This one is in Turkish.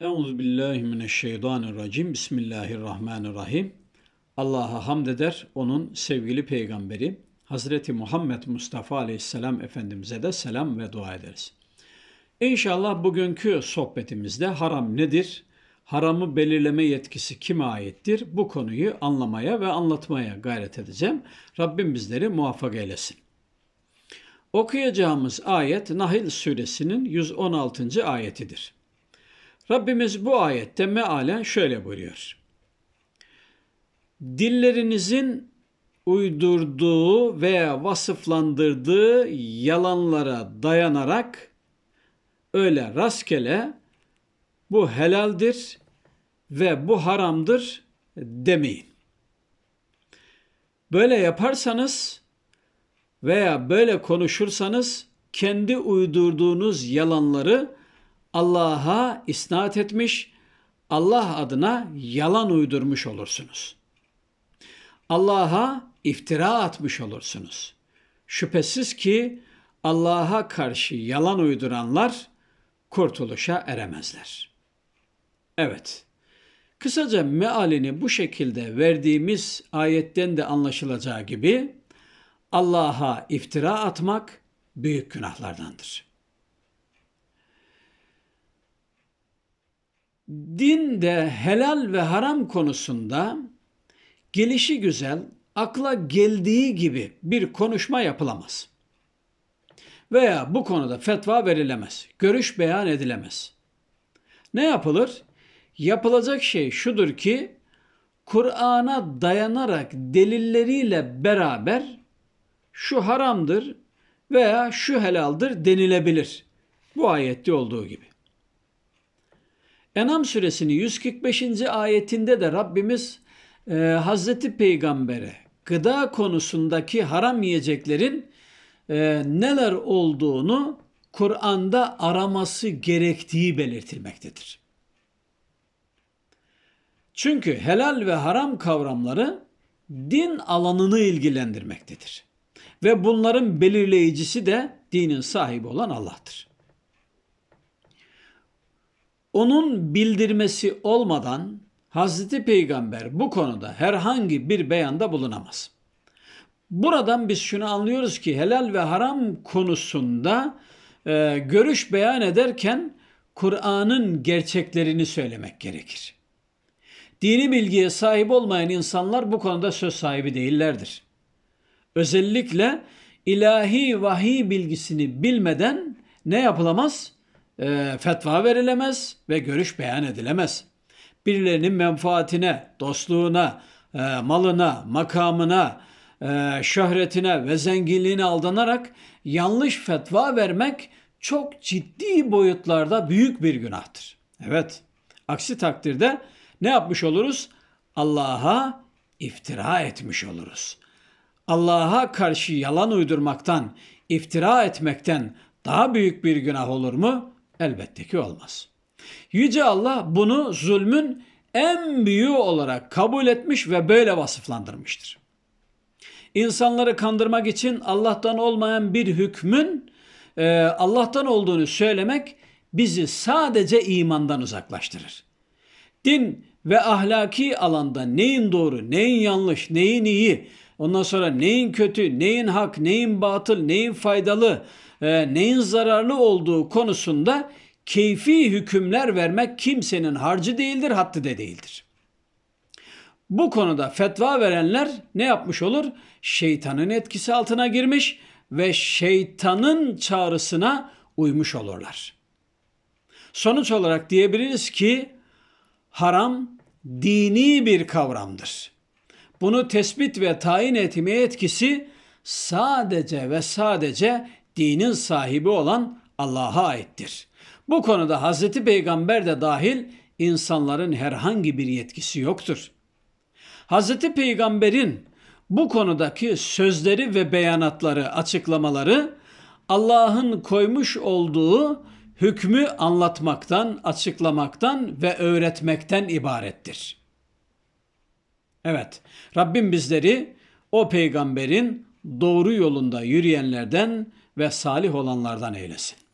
Euzu billahi mineşşeytanirracim. Bismillahirrahmanirrahim. Allah'a hamd eder. Onun sevgili peygamberi Hazreti Muhammed Mustafa Aleyhisselam Efendimiz'e de selam ve dua ederiz. İnşallah bugünkü sohbetimizde haram nedir? Haramı belirleme yetkisi kime aittir? Bu konuyu anlamaya ve anlatmaya gayret edeceğim. Rabbim bizleri muvaffak eylesin. Okuyacağımız ayet Nahil suresinin 116. ayetidir. Rabbimiz bu ayette mealen şöyle buyuruyor. Dillerinizin uydurduğu veya vasıflandırdığı yalanlara dayanarak öyle rastgele bu helaldir ve bu haramdır demeyin. Böyle yaparsanız veya böyle konuşursanız kendi uydurduğunuz yalanları Allah'a isnat etmiş, Allah adına yalan uydurmuş olursunuz. Allah'a iftira atmış olursunuz. Şüphesiz ki Allah'a karşı yalan uyduranlar kurtuluşa eremezler. Evet. Kısaca mealini bu şekilde verdiğimiz ayetten de anlaşılacağı gibi Allah'a iftira atmak büyük günahlardandır. Dinde helal ve haram konusunda gelişi güzel, akla geldiği gibi bir konuşma yapılamaz. Veya bu konuda fetva verilemez, görüş beyan edilemez. Ne yapılır? Yapılacak şey şudur ki Kur'an'a dayanarak delilleriyle beraber şu haramdır veya şu helaldir denilebilir. Bu ayette olduğu gibi. Enam suresinin 145. ayetinde de Rabbimiz e, Hazreti Peygamber'e gıda konusundaki haram yiyeceklerin e, neler olduğunu Kur'an'da araması gerektiği belirtilmektedir. Çünkü helal ve haram kavramları din alanını ilgilendirmektedir. Ve bunların belirleyicisi de dinin sahibi olan Allah'tır onun bildirmesi olmadan Hazreti Peygamber bu konuda herhangi bir beyanda bulunamaz. Buradan biz şunu anlıyoruz ki helal ve haram konusunda e, görüş beyan ederken Kur'an'ın gerçeklerini söylemek gerekir. Dini bilgiye sahip olmayan insanlar bu konuda söz sahibi değillerdir. Özellikle ilahi vahiy bilgisini bilmeden ne yapılamaz? E, fetva verilemez ve görüş beyan edilemez. Birilerinin menfaatine, dostluğuna, e, malına, makamına, e, şöhretine ve zenginliğine aldanarak yanlış fetva vermek çok ciddi boyutlarda büyük bir günahtır. Evet, aksi takdirde ne yapmış oluruz? Allah'a iftira etmiş oluruz. Allah'a karşı yalan uydurmaktan, iftira etmekten daha büyük bir günah olur mu? Elbette ki olmaz. Yüce Allah bunu zulmün en büyüğü olarak kabul etmiş ve böyle vasıflandırmıştır. İnsanları kandırmak için Allah'tan olmayan bir hükmün e, Allah'tan olduğunu söylemek bizi sadece imandan uzaklaştırır. Din ve ahlaki alanda neyin doğru, neyin yanlış, neyin iyi, ondan sonra neyin kötü, neyin hak, neyin batıl, neyin faydalı, e, neyin zararlı olduğu konusunda keyfi hükümler vermek kimsenin harcı değildir, hattı de değildir. Bu konuda fetva verenler ne yapmış olur? Şeytanın etkisi altına girmiş ve şeytanın çağrısına uymuş olurlar. Sonuç olarak diyebiliriz ki haram dini bir kavramdır. Bunu tespit ve tayin etme etkisi sadece ve sadece dinin sahibi olan Allah'a aittir. Bu konuda Hazreti Peygamber de dahil insanların herhangi bir yetkisi yoktur. Hazreti Peygamber'in bu konudaki sözleri ve beyanatları, açıklamaları Allah'ın koymuş olduğu hükmü anlatmaktan, açıklamaktan ve öğretmekten ibarettir. Evet, Rabbim bizleri o peygamberin doğru yolunda yürüyenlerden ve salih olanlardan eylesin.